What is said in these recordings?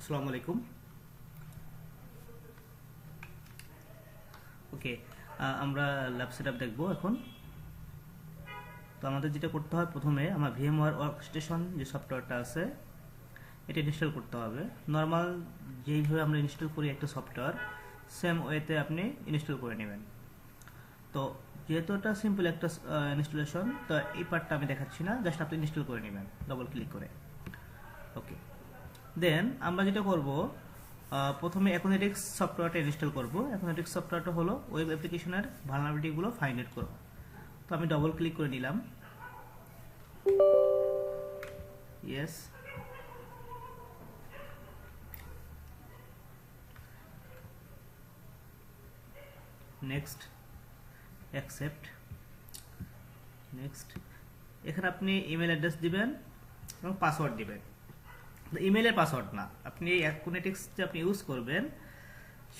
আসসালামু আলাইকুম ওকে আমরা ল্যাব সেটআপ দেখব এখন। তো আমাদের যেটা করতে হয় প্রথমে, আমার ভিএমওয়ার ওয়ার্কস্টেশন যে সফটওয়্যারটা আছে, এটা ইনস্টল করতে হবে। নর্মাল যেইভাবে আমরা ইনস্টল করি একটা সফটওয়্যার সেম ওয়েতে আপনি ইনস্টল করে নেবেন। তো যেহেতু এটা সিম্পল একটা ইনস্টলেশন তো এই পার্টটা আমি দেখাচ্ছি না জাস্ট আপনি ইনস্টল করে নেবেন ডবল ক্লিক করে। ওকে দেন আমরা যেটা করব প্রথমে অ্যাকোনেটিক্স সফটওয়্যারটা ইনস্টল করব। অ্যাকোনেটিক্স সফটওয়্যারটা হলো ওয়েব অ্যাপ্লিকেশনের ভালনাবিলিটিগুলো ফাইন্ড আউট করব তো আমি ডবল ক্লিক করে নিলাম। ইয়েস নেক্সট অ্যাকসেপ্ট নেক্সট এখানে আপনি ইমেল অ্যাড্রেস দিবেন এবং পাসওয়ার্ড দিবেন। ইমেলের পাসওয়ার্ড না। আপনি এই অ্যাকোনেটিক্স যে আপনি ইউজ করবেন,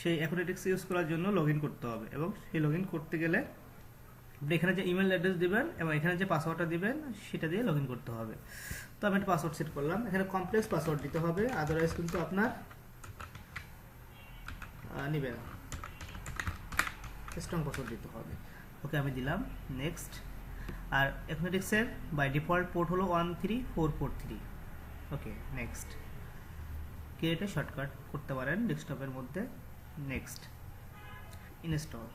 সেই অ্যাকোনেটিক্স ইউজ করার জন্য লগ করতে হবে এবং সেই লগ করতে গেলে আপনি এখানে যে ইমেল অ্যাড্রেস দিবেন এবং এখানে যে পাসওয়ার্ডটা দিবেন, সেটা দিয়ে লগ করতে হবে। তো আমি একটা পাসওয়ার্ড সেট করলাম। এখানে কমপ্লেক্স পাসওয়ার্ড দিতে হবে আদারওয়াইজ কিন্তু আপনার নেবে না। স্ট্রং পাসওয়ার্ড দিতে হবে। ওকে, আমি দিলাম। নেক্সট আর অ্যাকোনেটিক্সের বাই ডিফল্ট পোর্ট হলো one three four four three okay next ক্রিয়েটে shortcut করতে পারেন ডেস্কটপের মধ্যে next install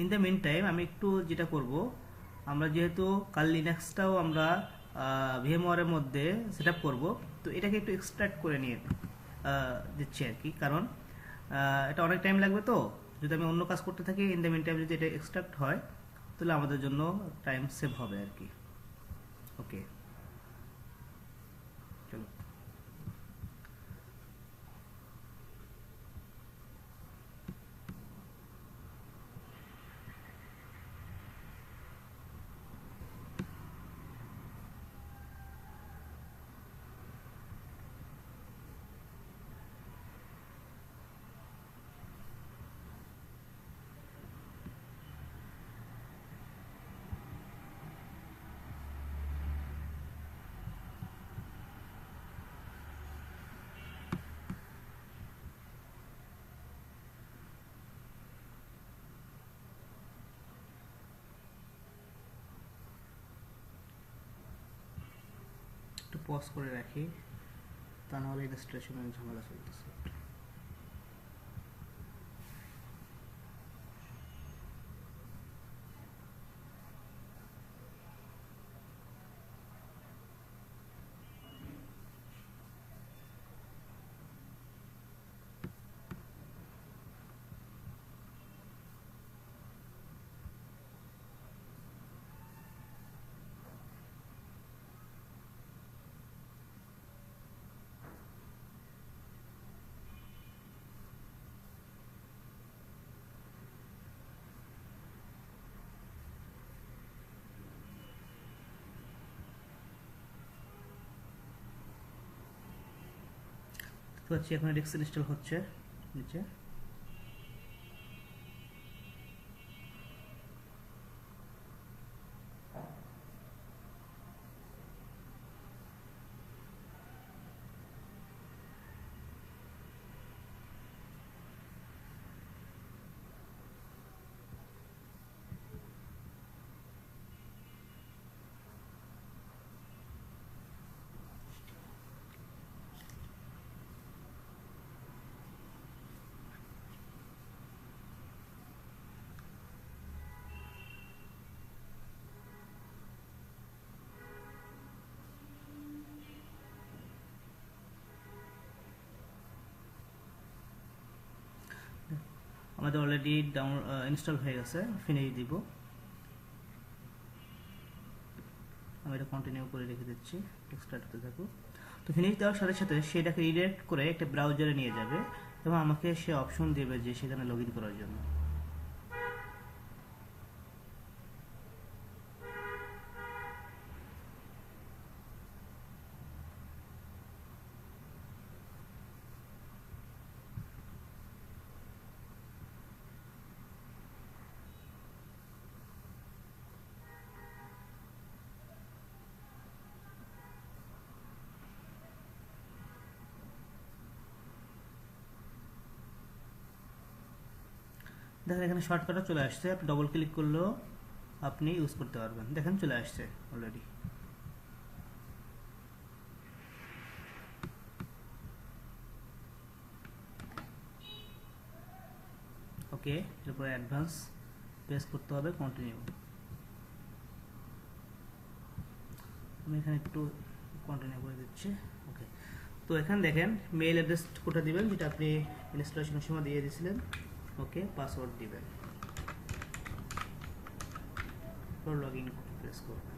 in the meantime আমি একটু যেটা করব, আমরা যেহেতু কাল লিনাক্সটাও আমরা ভিএমওয়ারের মধ্যে সেট আপ করব, তো এটাকে একটু এক্সট্রাক্ট করে নিয়ে দিচ্ছি আর কি। কারণ এটা অনেক টাইম লাগবে তো যদি আমি অন্য কাজ করতে থাকি ইন দ্য মিন টাইম যদি এটা এক্সট্রাক্ট হয়, তাহলে আমাদের জন্য টাইম সেভ হবে আর কি। ওকে চলো একটু পজ করে রাখি তা নাহলে ইলাস্ট্রেশনের ঝামেলা চলতেছে। দেখতে পাচ্ছি এখন এক্সেল ইনস্টল হচ্ছে নিচে। আমাদের অলরেডি ডাউন ইনস্টল হয়ে গেছে ফিনিশ দিব। আমি এটা কন্টিনিউ করে রেখে দিচ্ছি স্টার্ট হতে থাকুক। তো ফিনিশ দেওয়ার সাথে সাথে সেটাকে রিডাইরেক্ট করে একটা ব্রাউজারে নিয়ে যাবে এবং আমাকে সে অপশন দেবে যে সেখানে লগ করার জন্য। দেখেন এখানে শর্টকাটও চলে আসছে, আপনি ডবল ক্লিক করলেও আপনি ইউজ করতে পারবেন। দেখেন চলে আসছে অলরেডি ওকে, এরপরে অ্যাডভান্স প্রেস করতে হবে কন্টিনিউ আমি এখানে একটু কন্টিনিউ করে দিচ্ছি। ওকে, তো এখানে দেখেন মেইল অ্যাড্রেস কোটা দিবেন, যেটা আপনি ইনস্টলেশনের সময় দিয়ে দিয়েছিলেন। ওকে পাসওয়ার্ড দিবেন। লগ ইন প্রেস করবেন।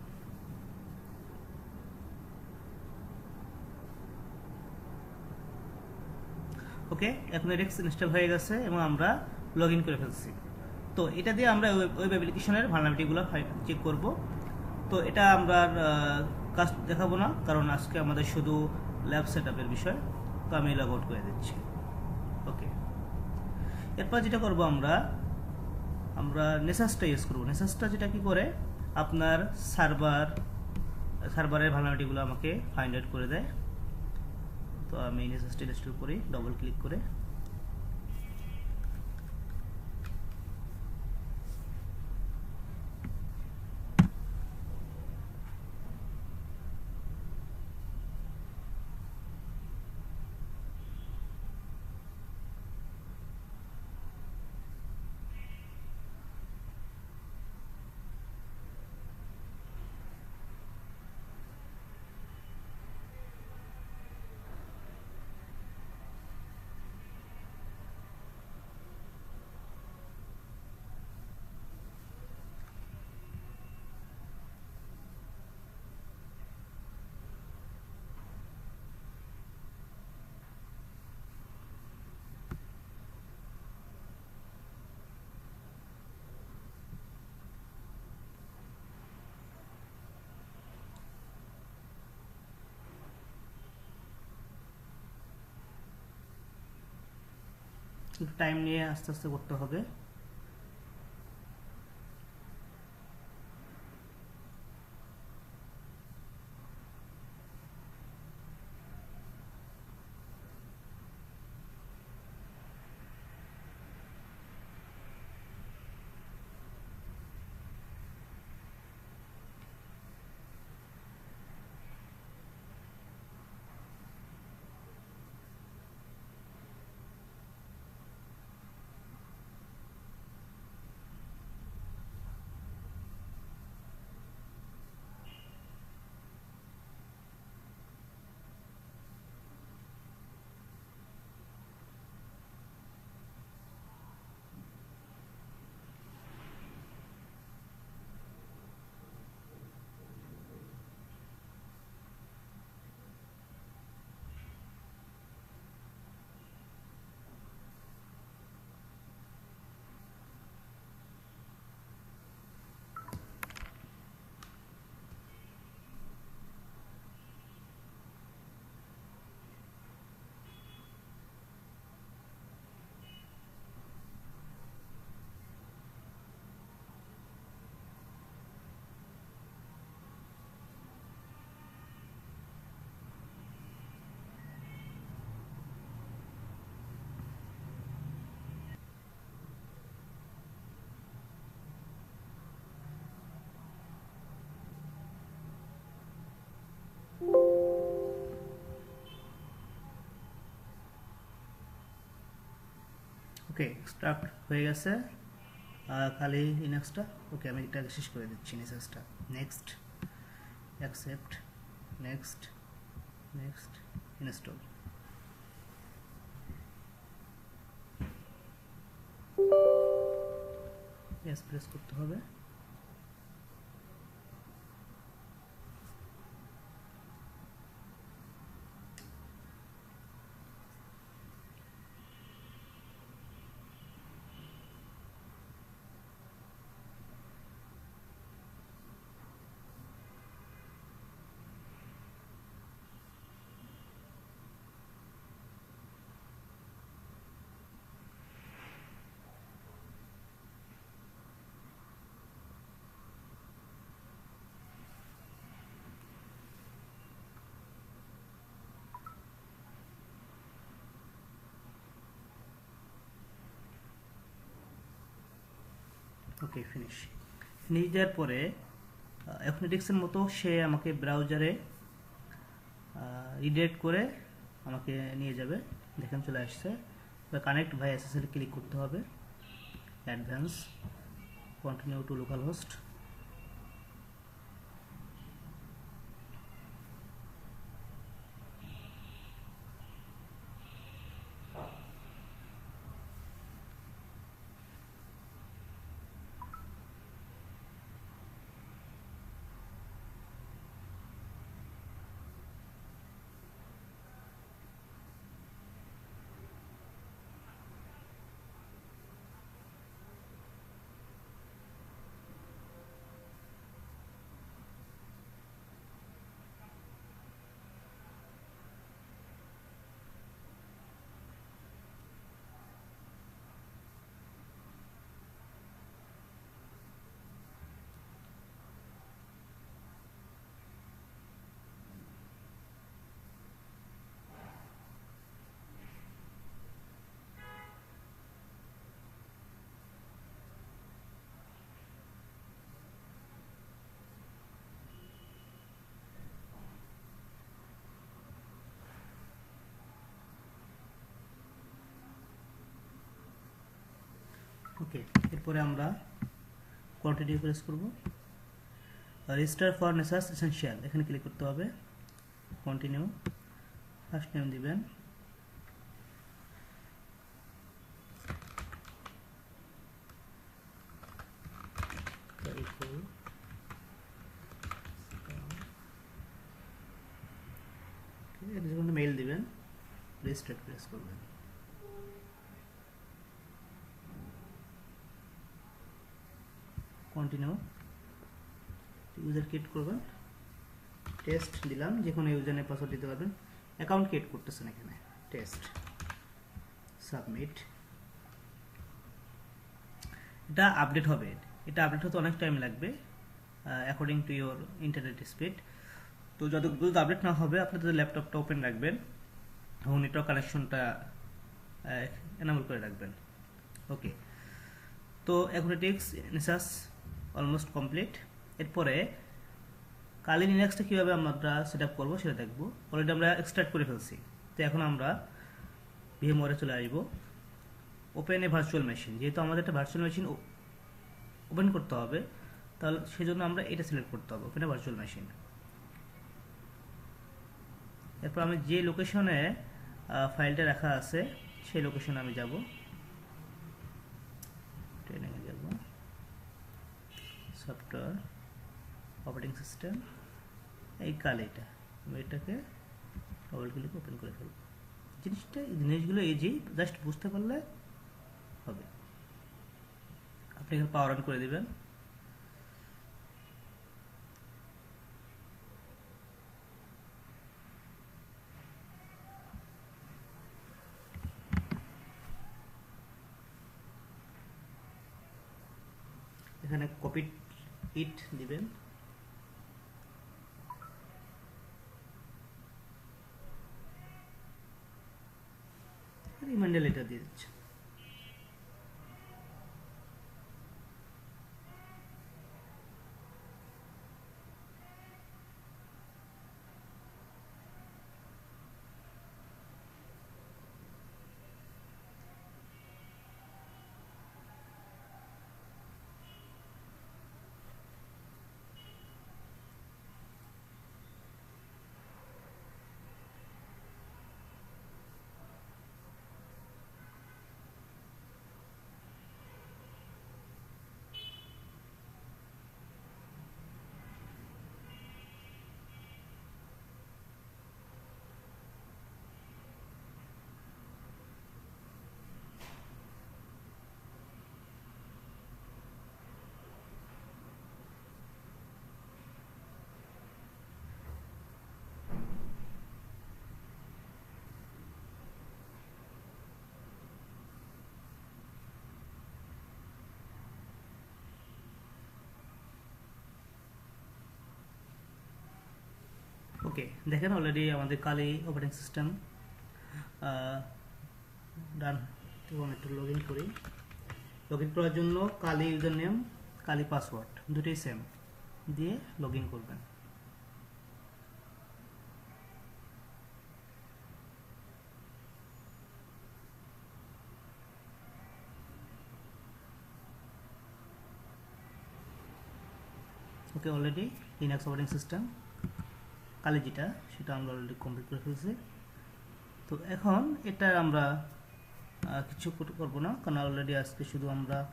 ওকে, এখন এডেক্স ইনস্টল হয়ে গেছে এবং আমরা লগ ইন করে ফেলছি। তো এটা দিয়ে আমরা ওয়েব অ্যাপ্লিকেশনের ভালনারিটিগুলো চেক করব। তো এটা আমরা কাজ দেখাবো না, কারণ আজকে আমাদের শুধু ল্যাব সেট বিষয়। তো আমি লগ আউট করে দিচ্ছি। ওকে। এরপর যেটা করব আমরা আমরা নেসাসটা ইউজ করব। নেসাসটা যেটা কি করে? আপনার সার্ভার সার্ভারের ভালনারিটিগুলো আমাকে ফাইন্ড আউট করে দেয়। তো আমি নেসাসটা ইনস্টল করি ডবল ক্লিক করে। টাইম নিয়ে আস্তে আস্তে করতে হবে। ওকে এক্সট্রাক্ট হয়ে গেছে। খালি ইনেক্সটা ওকে আমি এটা শেষ করে দিচ্ছি নেক্সটটা next accept next next install S press করতে হবে। ওকে ফিনিশ ফিনিশ দেওয়ার পরে অ্যাফনেটিক্সের মতো সে আমাকে ব্রাউজারে রিডাইরেক্ট করে আমাকে নিয়ে যাবে। দেখেন চলে আসছে। কানেক্ট ভাই এসএসএল ক্লিক করতে হবে। Advance continue to localhost okay এরপরে আমরা কোয়ান্টিটি প্রেস করব। রেজিস্টার ফর নেসাস এসেনশিয়াল এখানে ক্লিক করতে হবে। কন্টিনিউ ফার্স্ট নেম দিবেন। মেইল দিবেন রেজিস্টার প্রেস করবেন। কন্টিনিউ ইউজার ক্রিয়েট করবেন টেস্ট দিলাম। যে কোনো ইউজার নেম পাসওয়ার্ড দিতে পারবেন। অ্যাকাউন্ট ক্রিয়েট করতেছেন এখানে। টেস্ট সাবমিট এটা আপডেট হবে। এটা আপডেট হতে অনেক টাইম লাগবে according to your internet speed তো যতগুলো আপডেট না হবে, আপনাদের ল্যাপটপটা ওপেন রাখবেন। এবং নেটওয়ার্ক কানেকশনটা এনাবল করে রাখবেন। ওকে তো অ্যাকুরেটিক্স নিসাস অলমোস্ট কমপ্লিট এরপরে কালি লিনাক্সটা কীভাবে আমরা সেট আপ করব সেটা দেখব। অলরেডি আমরা এক্সট্রাক্ট করে ফেলছি। তো এখন আমরা ভিএমওয়ারে চলে আসব। ওপেন এ ভার্চুয়াল মেশিন যেহেতু আমাদের একটা ভার্চুয়াল মেশিন ওপেন করতে হবে, তাহলে সেজন্য আমরা এটা সিলেক্ট করতে হবে। ওপেন এ ভার্চুয়াল মেশিন এরপর আমি যে লোকেশনে ফাইলটা রাখা আছে, সেই লোকেশনে আমি যাব। ট্রেনিংয়ে যাব সফটওয়্যার অপারেটিং সিস্টেম এই কাল এটা। আমি এটাকে ডবল ক্লিক ওপেন করে ফেলব। জিনিসটা জিনিসগুলো এই যে জাস্ট বুঝতে পারলে হবে। আপনি এখানে পাওয়ার অন করে দিবেন। এখানে কপি ইট দিবেন। রিমাইন্ডার লেটার দিয়ে দিচ্ছে। ওকে, দেখেন অলরেডি আমাদের কালি অপারেটিং সিস্টেম ডান এবং একটু লগ ইন করি। লগ ইন করার জন্য Kali user name Kali password দুটোই সেম দিয়ে লগ ইন করবেন। Okay already Linux operating system Kali যেটা, সেটা আমরা অলরেডি কমপ্লিট করে ফেলছি। তো এখন এটা আমরা কিছু কর- করব না, কারণ অলরেডি আজকে শুধু আমরা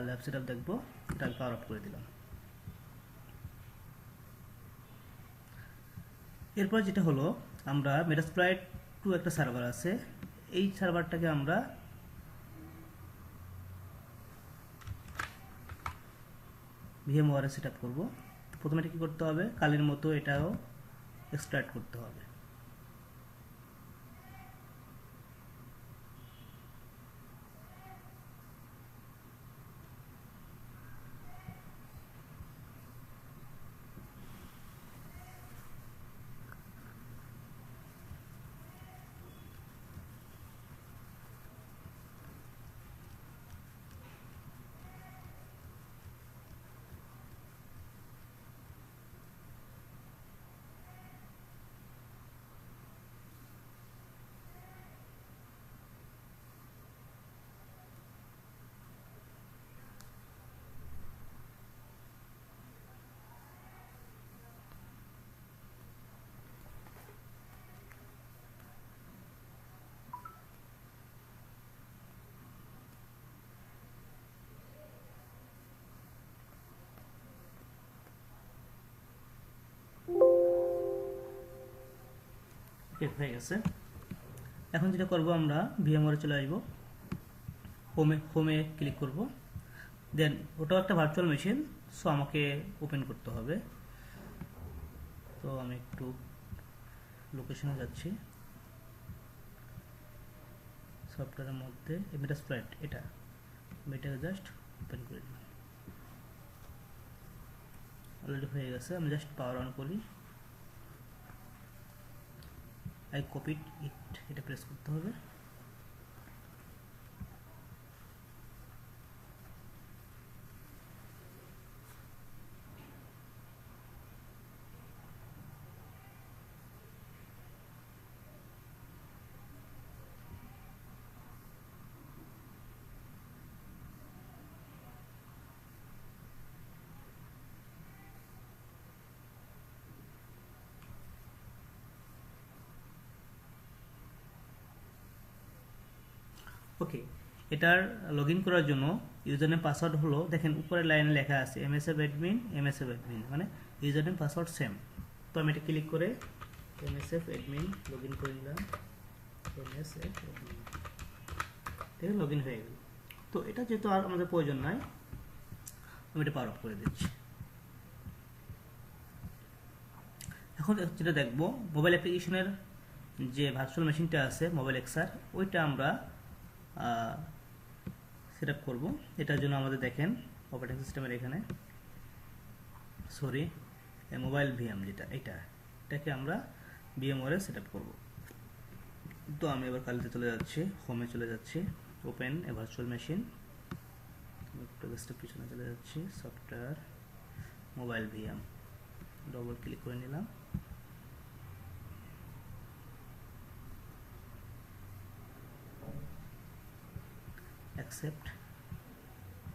ল্যাব সেট আপ দেখব, এটা পাওয়ার অফ করে দিলাম। এরপর যেটা হলো, আমরা মেটাসপ্লাইট টু একটা সার্ভার আছে। এই সার্ভারটাকে আমরা ভিএমওয়ারে সেট আপ করব। প্রথমে এটা কী করতে হবে? কালির মতো এটাও এক্সট্রাক্ট করতে হবে। ওকে হয়ে গেছে। এখন যেটা করব আমরা ভিএমওয়ারে চলে আসব। হোমে হোমে ক্লিক করব। দেন ওটাও একটা ভার্চুয়াল মেশিন সো আমাকে ওপেন করতে হবে। তো আমি একটু লোকেশনে যাচ্ছি। সফটওয়্যারের মধ্যে এটা স্প্রাইট এটা। আমি এটাকে জাস্ট ওপেন করে দিলাম। অলরেডি হয়ে গেছে, আমি জাস্ট পাওয়ার অন করি। আই কপিড ইট এটা প্রেস করতে হবে ওকে এটার লগ ইন করার জন্য ইউজার নেম পাসওয়ার্ড হলো, দেখেন উপরের লাইনে লেখা আছে এমএসএফ অ্যাডমিন এমএসএফ অ্যাডমিন মানে ইউজার নেম পাসওয়ার্ড সেম তো আমি এটা ক্লিক করে এমএসএফ অ্যাডমিন লগ ইন করে নিলাম। এমএসএফ অ্যাডমিন দেখে লগ ইন হয়ে গেল। তো এটা যেহেতু আর আমাদের প্রয়োজন নাই, আমি এটা পাওয়ার অফ করে দিচ্ছি। এখন যেটা দেখব মোবাইল অ্যাপ্লিকেশনের যে ভার্চুয়াল মেশিনটা আছে মোবাইল এক্সার ওইটা আমরা সেট আপ করব। এটার জন্য আমাদের দেখেন অপারেটিং সিস্টেমের এখানে সরি মোবাইল ভিএম যেটা, এটা, এটাকে আমরা ভিএমওয়ারে সেট আপ করব। তো আমি এবার কালিতে চলে যাচ্ছি হোমে চলে যাচ্ছি ওপেন এ ভার্চুয়াল মেশিন পিছনে চলে যাচ্ছি software mobile VM double click করে নিলাম। অ্যাকসেপ্ট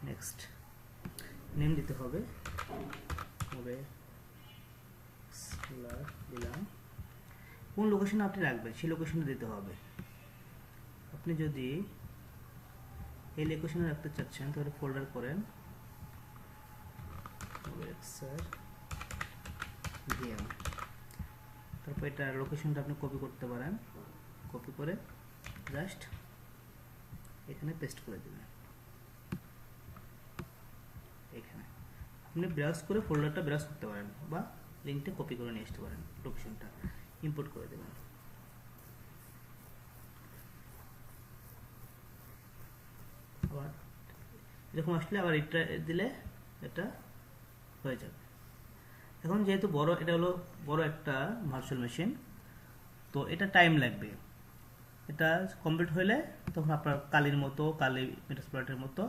নেক্সট নেম দিতে হবে। হবে দিলাম। কোন লোকেশনে আপনি রাখবেন? সেই লোকেশনে দিতে হবে। আপনি যদি এই লোকেশনে রাখতে চাচ্ছেন, তাহলে ফোল্ডার করেন। ভিএম তারপর এটা লোকেশনটা আপনি কপি করতে পারেন। কপি করে জাস্ট এখানে পেস্ট করে দেবেন। এখানে। আপনি ব্রাউজ করে ফোল্ডারটা ব্রাউজ করতে পারেন বা লিঙ্কটা কপি করে নিয়ে আসতে পারেন লোকেশনটা ইম্পোর্ট করে দেবেন। এরকম আসলে আবার এটা দিলে এটা হয়ে যাবে। এখন যেহেতু বড়, এটা হলো বড় একটা ভার্চুয়াল মেশিন তো এটা টাইম লাগবে। এটা কমপ্লিট হলে তখন আপনার কালির মতো, কালি মেটাসপ্লটের মতো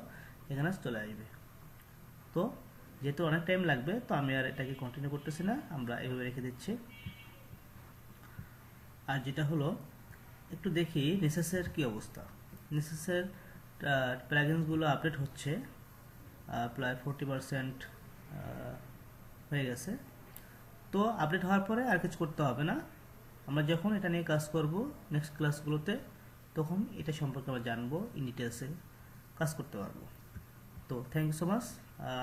এখানে চলে আসবে। তো যেহেতু অনেক টাইম লাগবে, তো আমি আর এটাকে কন্টিনিউ করতেছি না, আমরা এভাবে রেখে দিচ্ছি। আর যেটা হলো, একটু দেখি নেসেসের কি অবস্থা। নেসেসের প্লাগিনসগুলো আপডেট হচ্ছে প্রায় ফোরটি পারসেন্ট হয়ে গেছে। তো আপডেট হওয়ার পরে আর কিছু করতে হবে না। আমরা যখন এটা নিয়ে কাজ করব নেক্সট ক্লাসগুলোতে তখন এটা সম্পর্কে আমরা জানব ইন ডিটেলসে কাজ করতে পারব। তো থ্যাংক ইউ সো মাচ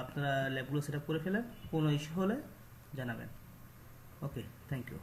আপনারা ল্যাবগুলো সেট করে ফেলেন, কোনো ইস্যু হলে জানাবেন। Okay thank you